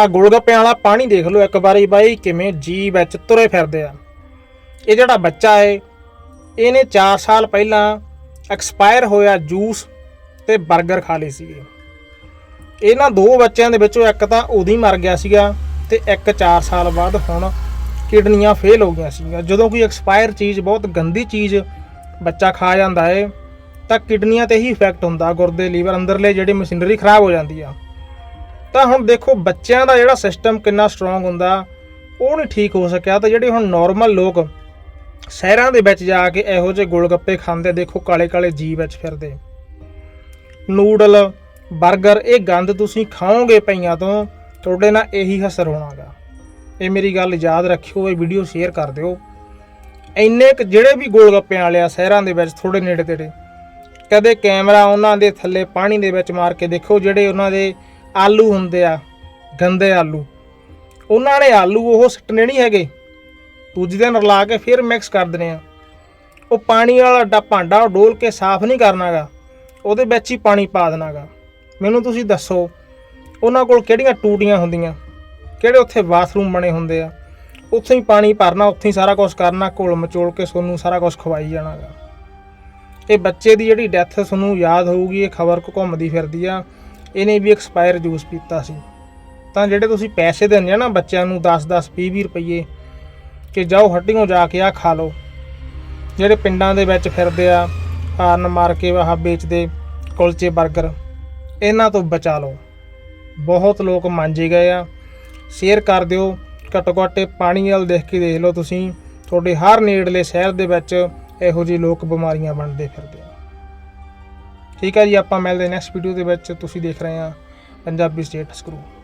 ਆ ਗੋਲਗੱਪਿਆਂ ਵਾਲਾ ਪਾਣੀ ਦੇਖ ਲਓ ਇੱਕ ਵਾਰੀ ਬਾਈ, ਕਿਵੇਂ ਜੀ ਵਿੱਚ ਤੁਰੇ ਫਿਰਦੇ ਆ। ਇਹ ਜਿਹੜਾ ਬੱਚਾ ਏ, ਇਹਨੇ 4 ਸਾਲ ਪਹਿਲਾਂ ਐਕਸਪਾਇਰ ਹੋਇਆ ਜੂਸ ਤੇ 버ਗਰ ਖਾ ਲਏ ਸੀਗੇ। ਇਹਨਾਂ ਦੋ ਬੱਚਿਆਂ ਦੇ ਵਿੱਚੋਂ ਇੱਕ ਤਾਂ ਉਦੋਂ ਹੀ ਮਰ ਗਿਆ ਸੀਗਾ ਤੇ ਇੱਕ 4 ਸਾਲ ਬਾਅਦ ਹੁਣ ਕਿਡਨੀਆਂ ਫੇਲ ਹੋ ਗਈਆਂ ਸੀਗੀਆਂ। ਜਦੋਂ ਕੋਈ ਐਕਸਪਾਇਰ ਚੀਜ਼, ਬਹੁਤ ਗੰਦੀ ਚੀਜ਼ ਬੱਚਾ ਖਾ ਜਾਂਦਾ ਏ, ਤਾਂ ਕਿਡਨੀਆਂ ਤੇ ਹੀ ਇਫੈਕਟ ਹੁੰਦਾ। ਗੁਰਦੇ ਲੀਵਰ ਅੰਦਰਲੇ ਜਿਹੜੀ ਮਸ਼ੀਨਰੀ ਖਰਾਬ ਹੋ ਜਾਂਦੀ ਆ। ਤਾਂ ਹੁਣ ਦੇਖੋ ਬੱਚਿਆਂ ਦਾ ਜਿਹੜਾ ਸਿਸਟਮ ਕਿੰਨਾ ਸਟਰੋਂਗ ਹੁੰਦਾ, ਉਹ ਨਹੀਂ ਠੀਕ ਹੋ ਸਕਿਆ। ਤਾਂ ਜਿਹੜੇ ਹੁਣ ਨਾਰਮਲ ਲੋਕ ਸ਼ਹਿਰਾਂ ਦੇ ਵਿੱਚ ਜਾ ਕੇ ਇਹੋ ਜਿਹੇ ਗੋਲਗੱਪੇ ਖਾਂਦੇ, ਦੇਖੋ ਕਾਲੇ ਕਾਲੇ ਜੀ ਵਿੱਚ ਫਿਰਦੇ। ਨੂਡਲ 버ਗਰ ਇਹ ਗੰਦ ਤੁਸੀਂ ਖਾਓਗੇ ਪਈਆਂ ਤੋਂ, ਤੁਹਾਡੇ ਨਾਲ ਇਹੀ ਹਸਰ ਹੋਣਾਗਾ। ਇਹ ਮੇਰੀ ਗੱਲ ਯਾਦ ਰੱਖਿਓ, ਇਹ ਵੀਡੀਓ ਸ਼ੇਅਰ ਕਰ ਦਿਓ। ਇੰਨੇ ਕੁ ਜਿਹੜੇ ਵੀ ਗੋਲਗੱਪਿਆਂ ਵਾਲੇ ਆ ਸ਼ਹਿਰਾਂ ਦੇ ਵਿੱਚ ਥੋੜੇ ਨੇੜੇ ਤੇੜੇ, ਕਦੇ ਕੈਮਰਾ ਉਹਨਾਂ ਦੇ ਥੱਲੇ ਪਾਣੀ ਦੇ ਵਿੱਚ ਮਾਰ ਕੇ ਦੇਖੋ, ਜਿਹੜੇ ਉਹਨਾਂ ਦੇ ਆਲੂ ਹੁੰਦੇ ਆ, ਗੰਦੇ ਆਲੂ। ਉਹਨਾਂ ਨੇ ਆਲੂ ਉਹ ਸੱਟਣੇ ਨਹੀਂ ਹੈਗੇ। ਦੂਜੇ ਦਿਨ ਰਲਾ ਕੇ ਫਿਰ ਮਿਕਸ ਕਰ ਦਿੰਦੇ ਆ। ਉਹ ਪਾਣੀ ਵਾਲਾ ਡਾ ਭਾਂਡਾ ਉਹ ਡੋਲ ਕੇ ਸਾਫ਼ ਨਹੀਂ ਕਰਨਾਗਾ। ਉਹਦੇ ਵਿੱਚ ਹੀ ਪਾਣੀ ਪਾ ਦੇਣਾਗਾ। ਮੈਨੂੰ ਤੁਸੀਂ ਦੱਸੋ, ਉਹਨਾਂ ਕੋਲ ਕਿਹੜੀਆਂ ਟੂਟੀਆਂ ਹੁੰਦੀਆਂ? ਕਿਹੜੇ ਉੱਥੇ ਬਾਥਰੂਮ ਬਣੇ ਹੁੰਦੇ ਆ? ਉੱਥੇ ਹੀ ਪਾਣੀ ਭਰਨਾ, ਉੱਥੇ ਹੀ ਸਾਰਾ ਕੁਝ ਕਰਨਾ, ਘੋਲ ਮਚੋਲ ਕੇ ਸੋਨੂੰ ਸਾਰਾ ਕੁਝ ਖਵਾਈ ਜਾਣਾਗਾ। ਇਹ ਬੱਚੇ ਦੀ ਜਿਹੜੀ ਡੈਥ ਤੁਹਾਨੂੰ ਯਾਦ ਹੋਊਗੀ, ਇਹ ਖਬਰ ਕੋ ਘੁੰਮਦੀ ਫਿਰਦੀ ਆ। ਇਹਨੇ ਵੀ ਐਕਸਪਾਇਰ ਜੂਸ ਪੀਤਾ ਸੀ। ਤਾਂ ਜਿਹੜੇ ਤੁਸੀਂ ਪੈਸੇ ਦਿੰਦੇ ਆ ਨਾ ਬੱਚਿਆਂ ਨੂੰ 10 10 20 20 ਰੁਪਏ ਕਿ ਜਾਓ ਹੱਟੀਆਂ ਜਾ ਕੇ ਆ ਖਾ ਲਓ। ਜਿਹੜੇ ਪਿੰਡਾਂ ਦੇ ਵਿੱਚ ਫਿਰਦੇ ਆ, ਹਾਰਨ ਮਾਰ ਕੇ ਆਹ ਵੇਚਦੇ ਕੁਲਚੇ 버ਗਰ ਇਹਨਾਂ ਤੋਂ ਬਚਾ ਲਓ। ਬਹੁਤ ਲੋਕ ਮਾਂਜੇ ਗਏ ਆ। ਸ਼ੇਅਰ ਕਰ ਦਿਓ। ਘੱਟੋ ਘੱਟ ਇਹ ਪਾਣੀ ਵਾਲ ਦੇਖ ਕੇ ਦੇਖ ਲਓ ਤੁਸੀਂ। ਤੁਹਾਡੇ ਹਰ ਨੇੜਲੇ ਸ਼ਹਿਰ ਦੇ ਵਿੱਚ ਇਹੋ ਜਿਹੇ ਲੋਕ ਬਿਮਾਰੀਆਂ ਬਣਦੇ ਫਿਰਦੇ ਆ। ਠੀਕ ਹੈ ਜੀ, ਆਪਾਂ ਮਿਲਦੇ ਨੈਕਸਟ ਵੀਡੀਓ ਦੇ ਵਿੱਚ। ਤੁਸੀਂ ਦੇਖ ਰਹੇ ਆ ਪੰਜਾਬੀ ਸਟੇਟਸ ਗਰੁੱਪ